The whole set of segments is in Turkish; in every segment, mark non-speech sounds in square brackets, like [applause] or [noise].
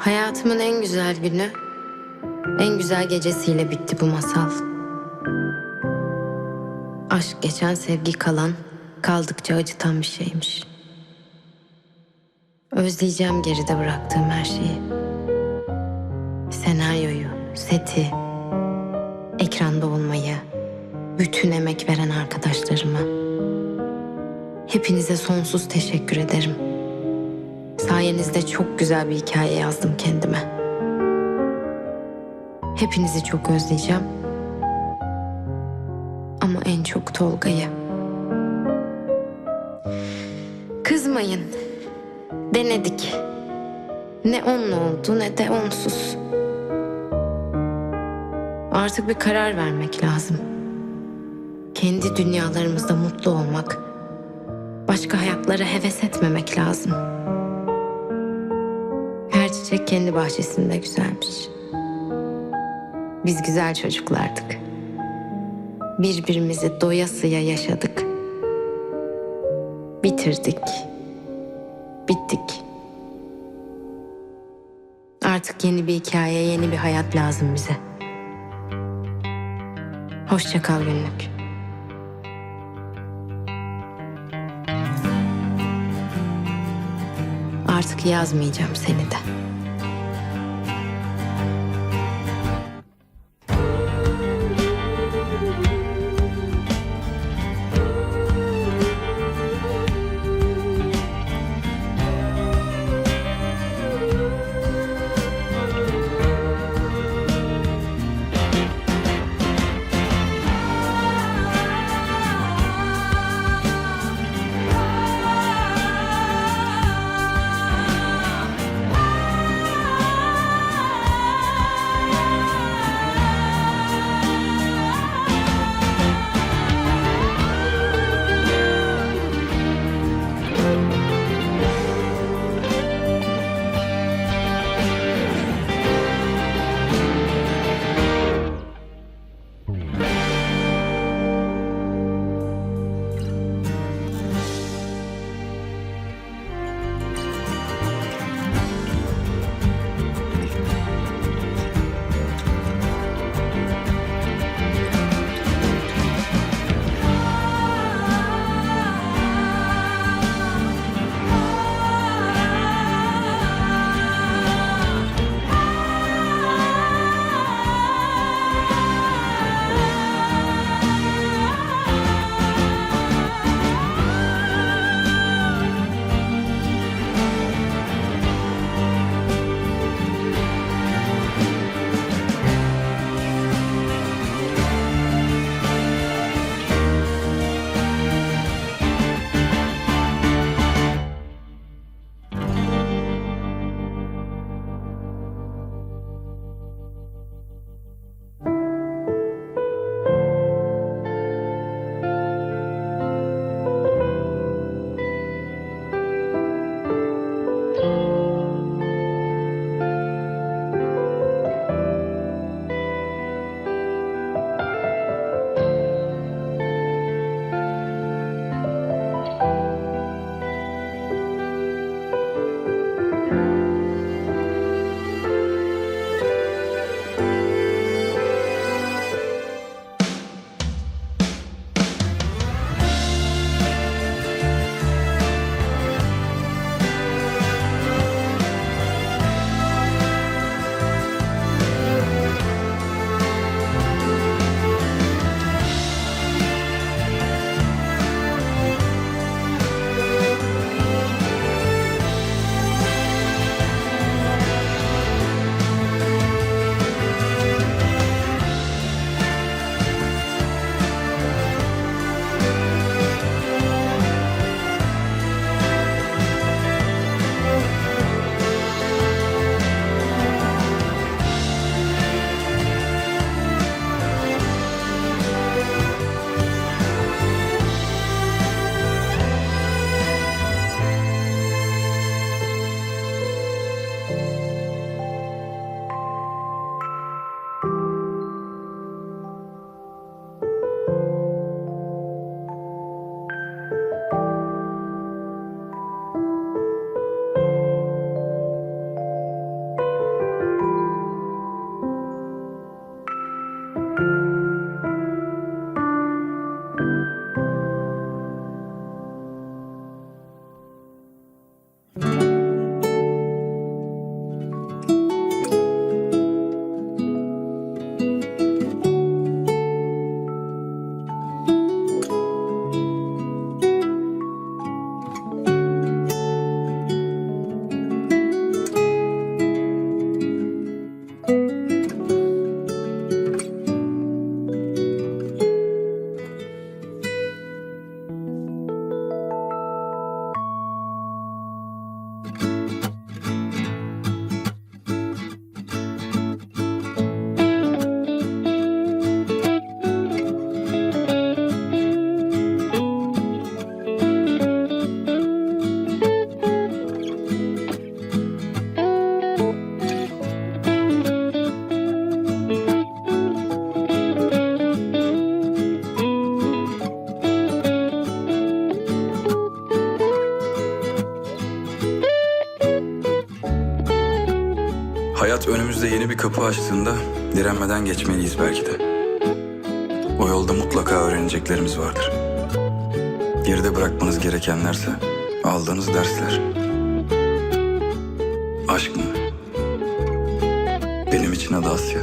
Hayatımın en güzel günü, en güzel gecesiyle bitti bu masal. Aşk geçen sevgi kalan, kaldıkça acıtan bir şeymiş. Özleyeceğim geride bıraktığım her şeyi. Senaryoyu, seti, ekranda olmayı, bütün emek veren arkadaşlarımı. Hepinize sonsuz teşekkür ederim. Sayenizde çok güzel bir hikaye yazdım kendime. Hepinizi çok özleyeceğim. Ama en çok Tolga'yı. Kızmayın. Denedik. Ne onunla oldu ne de onsuz. Artık bir karar vermek lazım. Kendi dünyalarımızda mutlu olmak, başka hayatlara heves etmemek lazım. Çiçek kendi bahçesinde güzelmiş. Biz güzel çocuklardık. Birbirimizi doyasıya yaşadık. Bitirdik. Bittik. Artık yeni bir hikaye, yeni bir hayat lazım bize. Hoşça kal günlük. Artık yazmayacağım seni de. Hayat önümüzde yeni bir kapı açtığında direnmeden geçmeliyiz belki de. O yolda mutlaka öğreneceklerimiz vardır. Geride bırakmanız gerekenlerse aldığınız dersler. Aşk mı? Benim için adı Asya.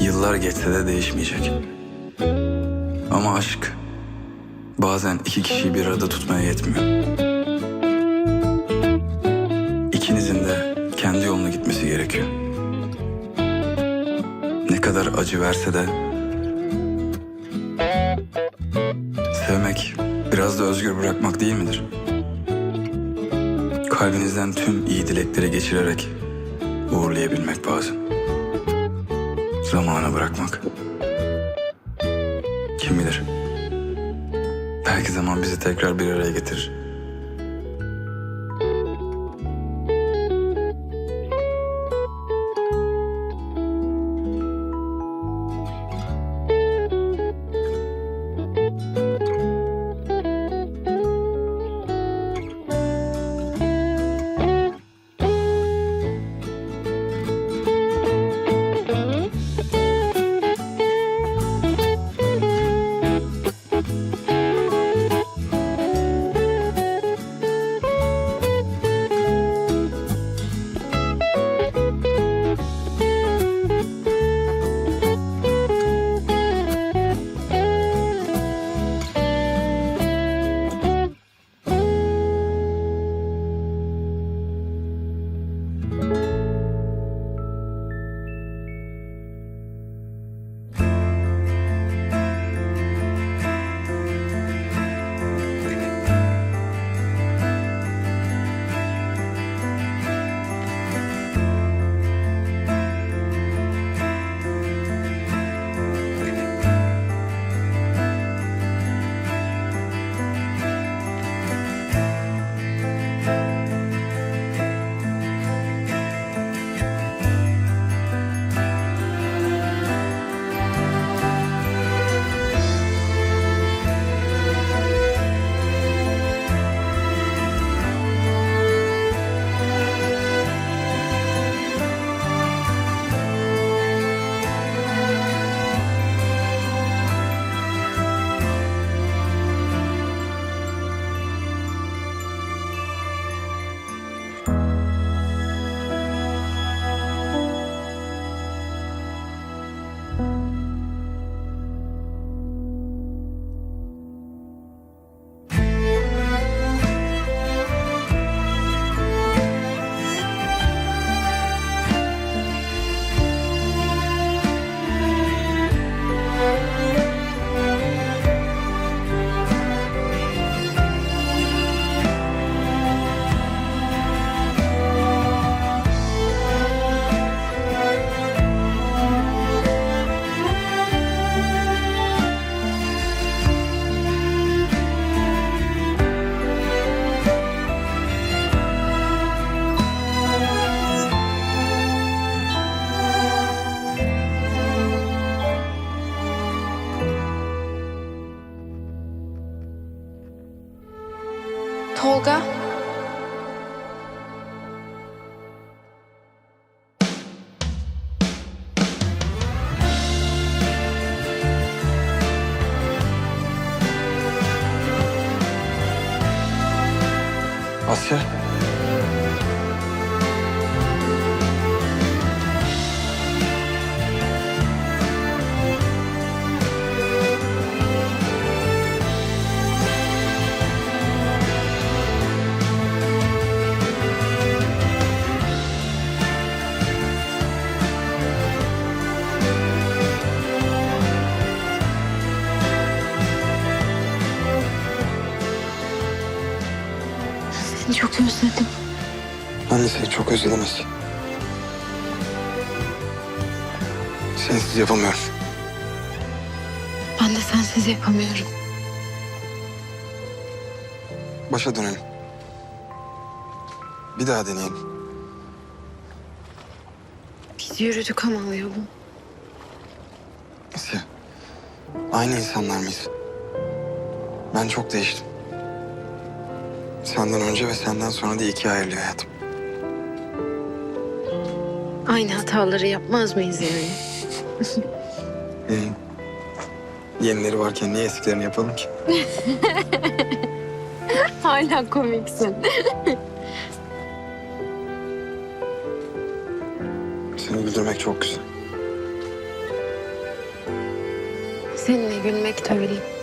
Yıllar geçse de değişmeyecek. Ama aşk bazen iki kişiyi bir arada tutmaya yetmiyor. Kadar acı verse de sevmek biraz da özgür bırakmak değil midir? Kalbinizden tüm iyi dilekleri geçirerek uğurlayabilmek bazen. Zamana bırakmak. Kim bilir? Belki zaman bizi tekrar bir araya getirir. Asya. Asya. Sensiz yapamıyorum. Ben de sensiz yapamıyorum. Başa dönelim. Bir daha deneyelim. Biz yürüdük ama o yolu. Asya. Aynı insanlar mıyız? Ben çok değiştim. Senden önce ve senden sonra da ikiye ayrılıyor hayatım. Aynı hataları yapmaz mıyız yani? [laughs] Ee, yenileri varken niye eskilerini yapalım ki? [laughs] Hala komiksin. [laughs] Seni güldürmek çok güzel. Seninle gülmek de öyle.